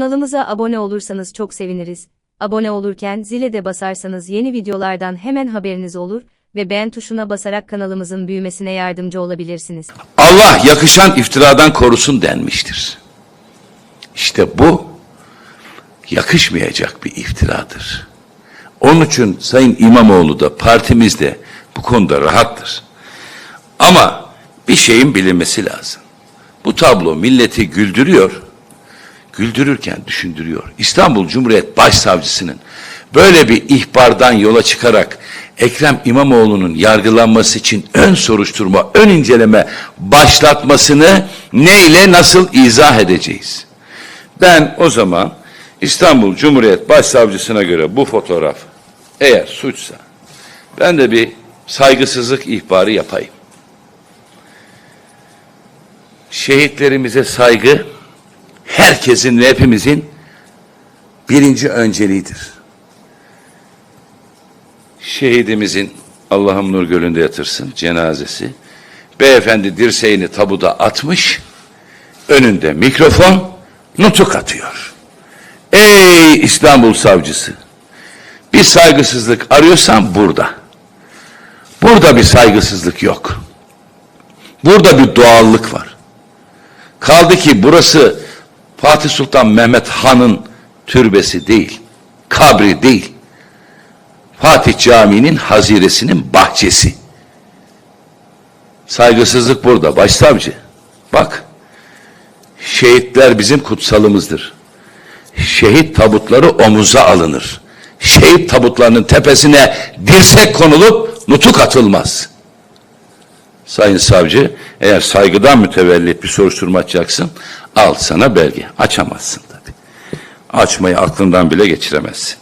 Kanalımıza abone olursanız çok seviniriz. Abone olurken zile de basarsanız yeni videolardan hemen haberiniz olur ve beğen tuşuna basarak kanalımızın büyümesine yardımcı olabilirsiniz. Allah yakışan iftiradan korusun denmiştir. İşte bu yakışmayacak bir iftiradır. Onun için Sayın İmamoğlu da partimiz de bu konuda rahattır. Ama bir şeyin bilinmesi lazım. Bu tablo milleti güldürüyor. Güldürürken düşündürüyor. İstanbul Cumhuriyet Başsavcısının böyle bir ihbardan yola çıkarak Ekrem İmamoğlu'nun yargılanması için ön soruşturma, ön inceleme başlatmasını neyle nasıl izah edeceğiz? Ben o zaman İstanbul Cumhuriyet Başsavcısına göre bu fotoğraf eğer suçsa ben de bir saygısızlık ihbarı yapayım. Şehitlerimize saygı herkesin ve hepimizin birinci önceliğidir. Şehidimizin Allah'ım nur gölünde yatırsın cenazesi. Beyefendi dirseğini tabuda atmış, önünde mikrofon, nutuk atıyor. Ey İstanbul savcısı, bir saygısızlık arıyorsan burada. Burada bir saygısızlık yok. Burada bir doğallık var. Kaldı ki burası Fatih Sultan Mehmet Han'ın türbesi değil, kabri değil. Fatih Camii'nin haziresinin bahçesi. Saygısızlık burada başsavcı. Bak, şehitler bizim kutsalımızdır. Şehit tabutları omuza alınır. Şehit tabutlarının tepesine dirsek konulup nutuk atılmaz. Sayın savcı, eğer saygıdan mütevellit bir soruşturma açacaksın, al sana belge. Açamazsın tabii. Açmayı aklından bile geçiremezsin.